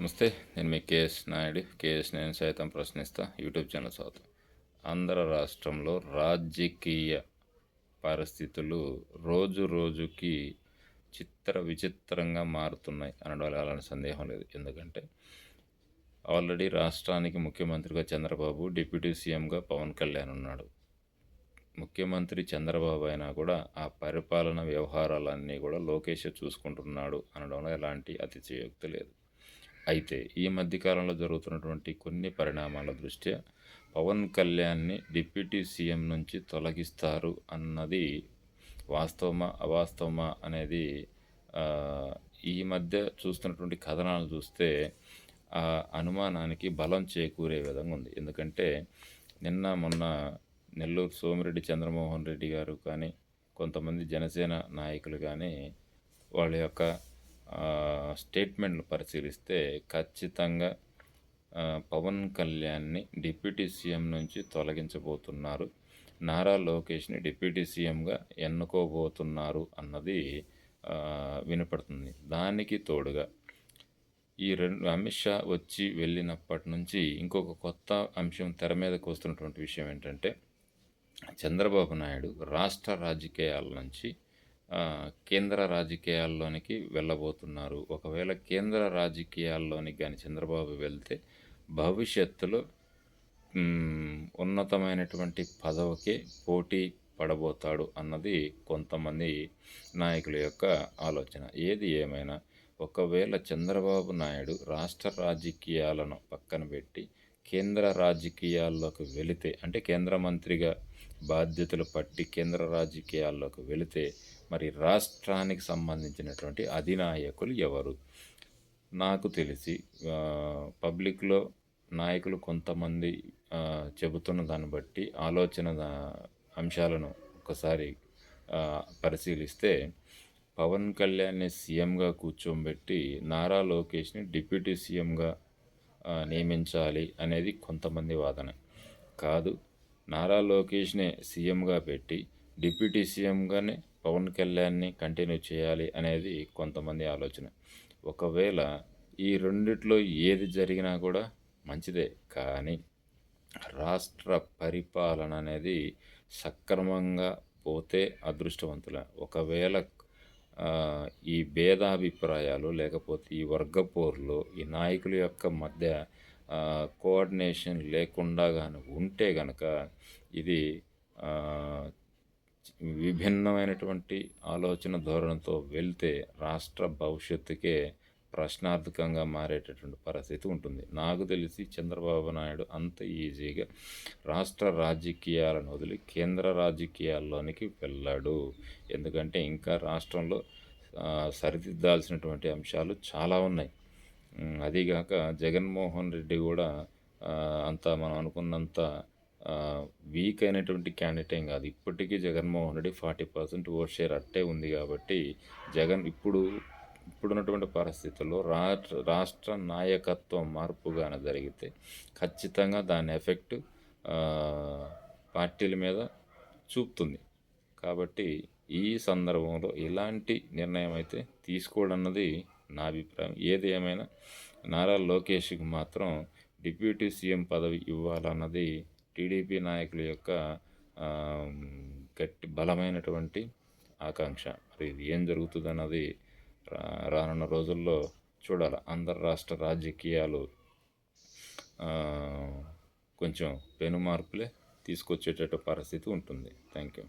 నమస్తే నేను మీ KS Naidu. KS నేను సైతం ప్రశ్నిస్తా. యూట్యూబ్ ఛానల్ చదువుతా ఆంధ్ర రాష్ట్రంలో రాజకీయ పరిస్థితులు రోజు రోజుకి చిత్ర విచిత్రంగా మారుతున్నాయి అనడం సందేహం లేదు. ఎందుకంటే ఆల్రెడీ రాష్ట్రానికి ముఖ్యమంత్రిగా చంద్రబాబు డిప్యూటీ సీఎంగా పవన్ కళ్యాణ్ ఉన్నాడు. ముఖ్యమంత్రి చంద్రబాబు అయినా కూడా ఆ పరిపాలన వ్యవహారాలన్నీ కూడా లోకేష్ చూసుకుంటున్నాడు అనడంలో ఎలాంటి అతిశయోక్తి లేదు. అయితే ఈ మధ్యకాలంలో జరుగుతున్నటువంటి కొన్ని పరిణామాల దృష్ట్యా పవన్ కళ్యాణ్ని డిప్యూటీ సీఎం నుంచి తొలగిస్తారు అన్నది వాస్తవమా అవాస్తవమా అనేది ఈ మధ్య చూస్తున్నటువంటి కథనాలు చూస్తే ఆ అనుమానానికి బలం చేకూరే విధంగా ఉంది. ఎందుకంటే నిన్న మొన్న నెల్లూరు సోమిరెడ్డి చంద్రమోహన్ రెడ్డి గారు కానీ కొంతమంది జనసేన నాయకులు కానీ వాళ్ళ యొక్క స్టేట్మెంట్లు పరిశీలిస్తే ఖచ్చితంగా పవన్ కళ్యాణ్ని డిప్యూటీ సీఎం నుంచి తొలగించబోతున్నారు. నారా లోకేష్ని డిప్యూటీ సీఎంగా ఎన్నుకోబోతున్నారు అన్నది వినపడుతుంది. దానికి తోడుగా ఈ రెండు అమిత్ షా వచ్చి వెళ్ళినప్పటి నుంచి ఇంకొక కొత్త అంశం తెర మీదకు వస్తున్నటువంటి విషయం ఏంటంటే చంద్రబాబు నాయుడు రాష్ట్ర రాజకీయాల నుంచి కేంద్ర రాజకీయాల్లోనికి వెళ్ళబోతున్నారు. ఒకవేళ కేంద్ర రాజకీయాల్లోనికి కానీ చంద్రబాబు వెళ్తే భవిష్యత్తులో ఉన్నతమైనటువంటి పదవికి పోటీ పడబోతాడు అన్నది కొంతమంది నాయకుల యొక్క ఆలోచన. ఏది ఏమైనా ఒకవేళ చంద్రబాబు నాయుడు రాష్ట్ర రాజకీయాలను పక్కన పెట్టి కేంద్ర రాజకీయాల్లోకి వెళితే అంటే కేంద్ర మంత్రిగా బాధ్యతలు పట్టి కేంద్ర రాజకీయాల్లోకి వెళితే మరి రాష్ట్రానికి సంబంధించినటువంటి అధినాయకులు ఎవరు? నాకు తెలిసి పబ్లిక్లో నాయకులు కొంతమంది చెబుతున్న దాన్ని బట్టి ఆలోచన అంశాలను ఒకసారి పరిశీలిస్తే పవన్ కళ్యాణ్ని సీఎంగా కూర్చోబెట్టి నారా లోకేష్ని డిప్యూటీ సీఎంగా నియమించాలి అనేది కొంతమంది వాదన. కాదు నారా లోకేష్నే సీఎంగా పెట్టి డిప్యూటీ సీఎంగానే పవన్ కళ్యాణ్ని కంటిన్యూ చేయాలి అనేది కొంతమంది ఆలోచన. ఒకవేళ ఈ రెండిట్లో ఏది జరిగినా కూడా మంచిదే కానీ రాష్ట్ర పరిపాలన అనేది సక్రమంగా పోతే అదృష్టవంతుల. ఒకవేళ ఈ భేదాభిప్రాయాలు లేకపోతే ఈ వర్గపోర్లు ఈ నాయకుల యొక్క మధ్య కోఆర్డినేషన్ లేకుండా కానీ ఉంటే గనక ఇది విభిన్నమైనటువంటి ఆలోచన ధోరణితో వెళ్తే రాష్ట్ర భవిష్యత్తుకే ప్రశ్నార్థకంగా మారేటటువంటి పరిస్థితి ఉంటుంది. నాకు తెలిసి చంద్రబాబు నాయుడు అంత ఈజీగా రాష్ట్ర రాజకీయాలను వదిలి కేంద్ర రాజకీయాల్లోనికి వెళ్ళాడు. ఎందుకంటే ఇంకా రాష్ట్రంలో సరిదిద్దాల్సినటువంటి అంశాలు చాలా ఉన్నాయి. అదీగాక జగన్మోహన్ రెడ్డి కూడా అంత మనం అనుకున్నంత వీక్ అయినటువంటి క్యాండిడేట్ ఏం కాదు. ఇప్పటికీ Jaganmohan Reddy forty percent vote share అట్టే ఉంది కాబట్టి జగన్ ఇప్పుడు ఇప్పుడున్నటువంటి పరిస్థితుల్లో రాష్ట్ర రాష్ట్ర నాయకత్వం మార్పుగానే జరిగితే ఖచ్చితంగా దాని ఎఫెక్ట్ పార్టీల మీద చూపుతుంది. కాబట్టి ఈ సందర్భంలో ఎలాంటి నిర్ణయం అయితే తీసుకోడన్నది నా అభిప్రాయం. ఏది ఏమైనా నారా లోకేష్కి మాత్రం డిప్యూటీ సీఎం పదవి ఇవ్వాలన్నది టీడీపీ నాయకుల యొక్క గట్టి బలమైనటువంటి ఆకాంక్ష. మరి ఇది ఏం జరుగుతుందన్నది రానున్న రోజుల్లో చూడాలి. అంతర్రాష్ట్ర రాజకీయాలు కొంచెం పెను మార్పులే తీసుకొచ్చేటట్టు పరిస్థితి ఉంటుంది. Thank you